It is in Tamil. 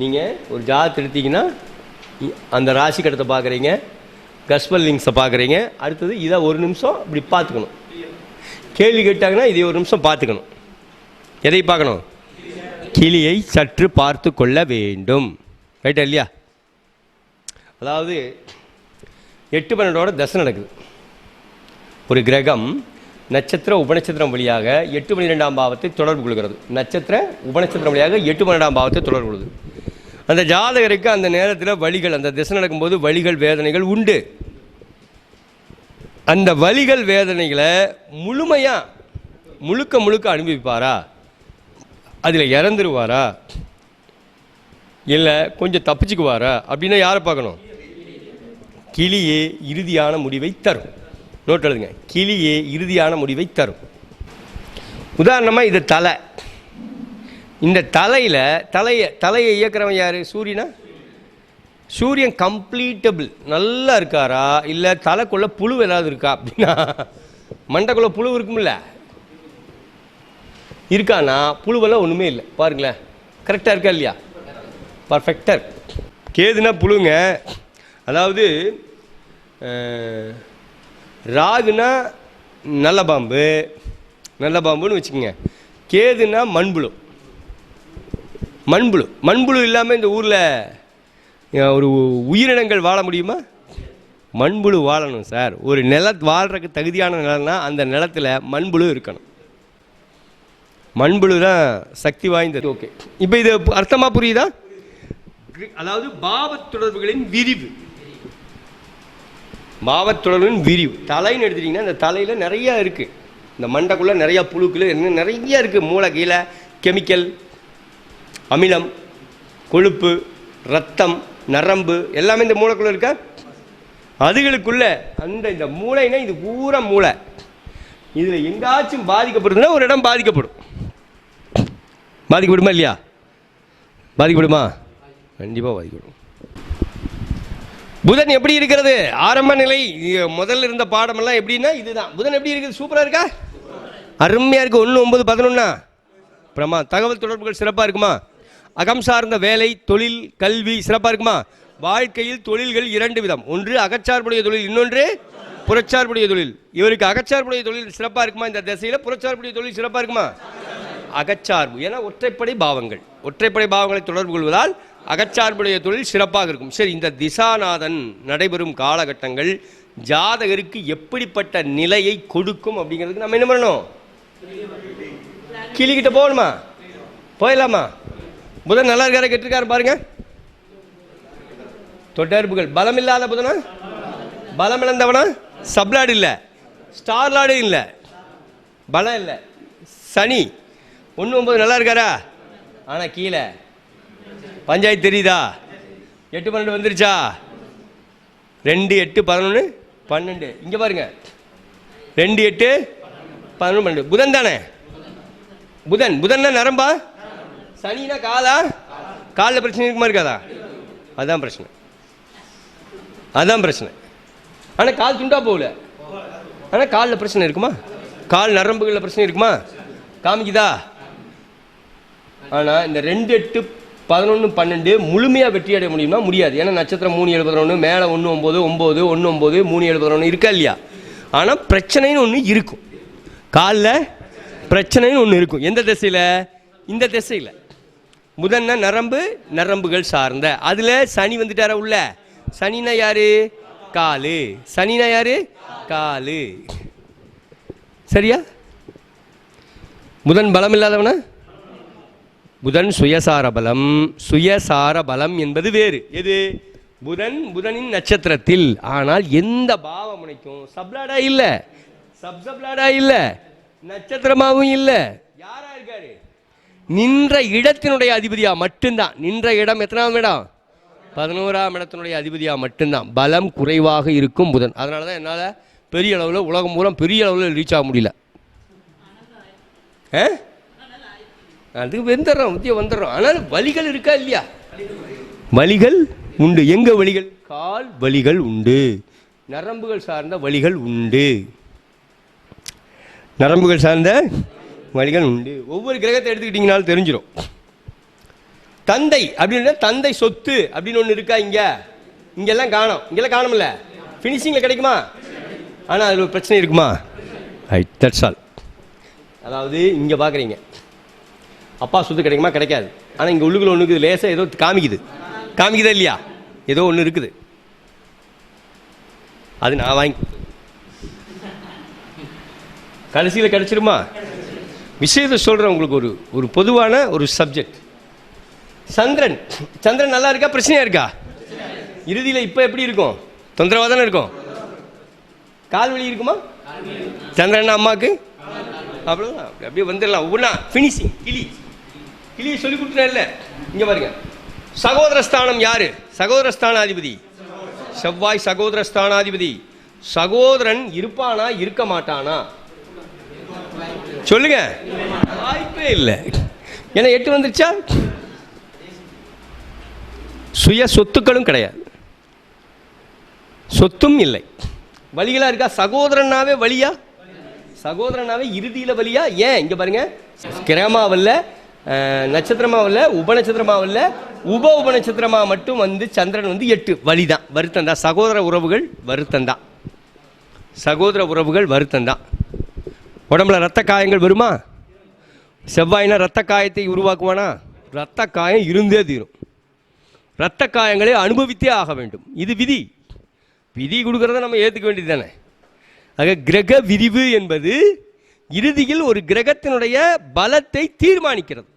நீங்கள் ஒரு ஜாதத்தை எடுத்தீங்கன்னா அந்த ராசி கடத்தை பார்க்குறீங்க கஸ்பல் லிங்ஸை பார்க்குறீங்க அடுத்தது இதை ஒரு நிமிஷம் இப்படி பார்த்துக்கணும். கேள்வி கேட்டாங்கன்னா இதை ஒரு நிமிஷம் பார்த்துக்கணும். எதை பார்க்கணும்? கிளியை சற்று பார்த்து கொள்ள வேண்டும். ரைட்டா இல்லையா? அதாவது எட்டு பன்னெண்டோட தசை நடக்குது. ஒரு கிரகம் நட்சத்திர உபநட்சத்திரம் வழியாக எட்டு பன்னிரெண்டாம் பாவத்தை தொடர்பு கொள்கிறது. நட்சத்திர உபநட்சத்திரம் வழியாக எட்டு பன்னெண்டாம் பாவத்தை தொடர்பு கொள்ளுது. அந்த ஜாதகருக்கு அந்த நேரத்தில் வழிகள் அந்த திசை நடக்கும்போது வழிகள் வேதனைகள் உண்டு. அந்த வழிகள் வேதனைகளை முழுமையாக முழுக்க முழுக்க அனுபவிப்பாரா? அதில் இறந்துருவாரா? இல்லை கொஞ்சம் தப்பிச்சுக்குவாரா? அப்படின்னா யாரை பார்க்கணும்? கிளியே இறுதியான முடிவை தரும். நோட் எழுதுங்க. கிளியே இறுதியான முடிவை தரும். உதாரணமாக இது தலை. இந்த தலையில் தலையை தலையை இயக்குறவன் யார்? சூரியனா? சூரியன் கம்ப்ளீட்டபிள் நல்லா இருக்காரா? இல்லை தலைக்குள்ளே புழு ஏதாவது இருக்கா அப்படின்னா? மண்டைக்குள்ளே புழு இருக்கும்ல? இருக்கானா? புழுவெல்லாம் ஒன்றுமே இல்லை. பாருங்களேன். கரெக்டாக இருக்கா இல்லையா? பர்ஃபெக்டாக இருக்கு. கேதுனா புழுங்க. அதாவது ராகுனா நல்ல பாம்பு. நல்ல பாம்புன்னு வச்சுக்கோங்க. கேதுனா மண்புழு. மண்புழு. மண்புழு இல்லாமல் இந்த ஊரில் ஒரு உயிரினங்கள் வாழ முடியுமா? மண்புழு வாழணும் சார். ஒரு நில வாழ்றதுக்கு தகுதியான நிலம்னா அந்த நிலத்தில் மண்புழு இருக்கணும். மண்புழு தான் சக்தி வாய்ந்தது. ஓகே. இப்போ இது அர்த்தமாக புரியுதா? அதாவது பாவத் தொடர்புகளின் விரிவு. பாவத் தொடர்பின் விரிவு. தலைன்னு எடுத்துட்டிங்கன்னா இந்த தலையில் நிறையா இருக்குது இந்த மண்டைக்குள்ளே நிறையா புழுக்கள் இன்னும் நிறைய இருக்குது மூளை கீழே கெமிக்கல் அமிலம் கொழுப்பு ரத்தம் நரம்பு எல்லாமே இந்த மூளைக்குள்ளே இருக்கா? அதுகளுக்குள்ள அந்த இந்த மூளைனா இது பூரா மூளை. இதில் எங்காச்சும் பாதிக்கப்படுதுன்னா ஒரு இடம் பாதிக்கப்படும். பாதிக்கப்படுமா இல்லையா? பாதிக்கப்படுமா? கண்டிப்பாக பாதிக்கப்படும். புதன் எப்படி இருக்கிறது? ஆரம்ப நிலை முதல்ல இருந்த பாடமெல்லாம் எப்படின்னா இதுதான். புதன் எப்படி இருக்குது? சூப்பராக இருக்கா? அருமையாக இருக்குது ஒன்று ஒம்பது பதினொன்னா? பிரமா தகவல் தொடர்புகள் சிறப்பாக இருக்குமா? அகம் சார்ந்த வேலை தொழில் கல்வி சிறப்பாக இருக்குமா? வாழ்க்கையில் தொழில்கள் இரண்டு விதம். ஒன்று அகச்சார்புடைய தொழில் இன்னொன்று புறச்சார்புடைய தொழில். இவருக்கு அகச்சார்புடைய தொழில் சிறப்பாக இருக்குமா? இந்த திசையில் புறச்சார்புடைய தொழில் சிறப்பாக இருக்குமா? அகச்சார்பு. ஏன்னா ஒற்றைப்படை பாவங்கள். ஒற்றைப்படை பாவங்களை தொடர்பு கொள்வதால் அகச்சார்புடைய தொழில் சிறப்பாக இருக்கும். சரி இந்த திசாநாதன் நடைபெறும் காலகட்டங்கள் ஜாதகருக்கு எப்படிப்பட்ட நிலையை கொடுக்கும் அப்படிங்கிறதுக்கு நம்ம என்ன பண்ணணும்? கிளிக்கிட்ட போகணுமா? போயிடலாமா? புதன் நல்லா இருக்காரு கெட்டிருக்காரு பாருங்க. தொடர்புகள் பலம் இல்லாத புதனா? பலம் இழந்தவனா சப்லாடு இல்லை. ஸ்டார்லாடு இல்லை. பலம் இல்லை. சனி. ஒன்று ஒம்பது நல்லா இருக்காரா? ஆனால் கீழே. பஞ்சாயத்து தெரியுதா? எட்டு பன்னெண்டு வந்துருச்சா? ரெண்டு எட்டு பதினொன்று பன்னெண்டு. இங்கே பாருங்க. ரெண்டு எட்டு பதினொன்று பன்னெண்டு. புதன் தானே? புதன். புதன்னா நரம்பா? சனினா காலா? காலில் பிரச்சனை இருக்குமா இருக்காதா? அதான் பிரச்சனை. அதான் பிரச்சனை. ஆனால் கால் துண்டா போகல. ஆனால் காலில் பிரச்சனை இருக்குமா? கால் நரம்புகளில் பிரச்சனை இருக்குமா? காமிக்குதா? ஆனால் இந்த ரெண்டு எட்டு பதினொன்று பன்னெண்டு முழுமையாக வெற்றி அடைய முடியுமா முடியாது. ஏன்னா நட்சத்திரம் மூணு ஏழு பதினொன்று மேலே ஒன்று ஒம்பது ஒம்பது ஒன்று ஒம்பது மூணு ஏழு பதினொன்று இருக்கா இல்லையா? ஆனால் பிரச்சனைன்னு ஒன்று இருக்கும். காலில் பிரச்சனைன்னு ஒன்று இருக்கும். எந்த திசையில்? இந்த திசையில். முதன்ன நரம்பு நரம்புகள் சார்ந்த. அதில் சனி வந்துட்டார உள்ள? சனினா யாரு? காலு. சனினா யாரு? காலு. சரியா? புதன் பலம் இல்லாதவனா? புதன் சுயசார பலம். சுயசார பலம் என்பது வேறு. எது? புதன் புதனின் நட்சத்திரத்தில். ஆனால் எந்த பாவம் முனைக்கும் சப்லாடா இல்ல. சப்சப்லாடா இல்ல. நட்சத்திரமாவும் இல்ல. யாரா நின்ற இடத்தினுடைய அதிபதியாக மட்டும்தான். நின்ற இடம் எத்தனாம் இடம்? பதினோராம் இடத்தினுடைய அதிபதியாக மட்டும்தான். பலம் குறைவாக இருக்கும் புதன். அதனால தான் என்னால் பெரிய அளவில் உலகம் பூரா பெரிய அளவில் ரீச் ஆக முடியல. ஆ? அதுக்கு வந்துடுறோம் உத்தியம் வந்துடுறோம். ஆனால் வலிகள் இருக்கா இல்லையா? வலிகள் உண்டு. எங்க வலிகள் கால் வலிகள் உண்டு. நரம்புகள் சார்ந்த வழிகள் உண்டு. நரம்புகள் சார்ந்த வழிகள் உண்டு. ஒவ்வொரு கிரகத்தை எடுத்துக்கிட்டிங்கனாலும் தெரிஞ்சிடும் தந்தை அப்படின்னு தந்தை சொத்து அப்படின்னு ஒன்று இருக்கா இங்கே? இங்கெல்லாம் காணும். இங்கெல்லாம் காணும்ல. ஃபினிஷிங்கில் கிடைக்குமா? ஆனால் அதில் ஒரு பிரச்சனை இருக்குமா? ரைட் தட்ஸ் ஆல் அதாவது இங்கே பார்க்குறீங்க அப்பா சொத்து கிடைக்குமா? கிடைக்காது. ஆனால் இங்கே உள்ளுக்குள்ள ஒன்று இருக்குது. லேசாக ஏதோ காமிக்குது. காமிக்குதா இல்லையா? ஏதோ ஒன்று இருக்குது. அது நான் வாங்கி கடைசியில் கிடச்சிருமா? விஷயத்தை சொல்கிறேன் உங்களுக்கு ஒரு ஒரு பொதுவான ஒரு சப்ஜெக்ட் சந்திரன். சந்திரன் நல்லா இருக்கா? பிரச்சனையாக இருக்கா? இறுதியில் இப்போ எப்படி இருக்கும்? தொந்தரவாக தானே இருக்கும்? கால் வலி இருக்குமா? சந்திரன் அம்மாவுக்கு அவ்வளோதான் அப்படி அப்படியே வந்துடலாம். ஒவ்வொன்றா ஃபினிஷிங் கிளி. கிளியை சொல்லி கொடுத்துட்டேன்ல இங்கே பாருங்க. சகோதரஸ்தானம் யார்? சகோதரஸ்தானாதிபதி. செவ்வாய் சகோதரஸ்தானாதிபதி. சகோதரன் இருப்பானா? இருக்க மாட்டானா? சொல்லுங்க. வாய்ப்பே இல்லை. ஏன்னா எட்டு வந்துருச்சா? சுய சொத்துக்களும் கிடையாது. சொத்தும் இல்லை. வழிகளாக இருக்கா? சகோதரனாவே வழியா? சகோதரனாவே இறுதியில் வழியா? ஏன்? இங்கே பாருங்க. கிரமாவில் நட்சத்திரமாவல்ல உபநட்சத்திரமாவில் உப உபநட்சத்திரமா மட்டும் வந்து சந்திரன் வந்து எட்டு. வழி தான் வருத்தம் தான். சகோதர உறவுகள் வருத்தம் தான். சகோதர உறவுகள் வருத்தம் தான். உடம்புல ரத்த காயங்கள் வருமா? செவ்வாயினா ரத்த காயத்தை உருவாக்குவானா? ரத்த காயம் இருந்தே தீரும். ரத்த காயங்களை அனுபவித்தே ஆக வேண்டும். இது விதி. விதி கொடுக்குறத நம்ம ஏற்றுக்க வேண்டியது தானே ஆக கிரக விரிவு என்பது இறுதியில் ஒரு கிரகத்தினுடைய பலத்தை தீர்மானிக்கிறது.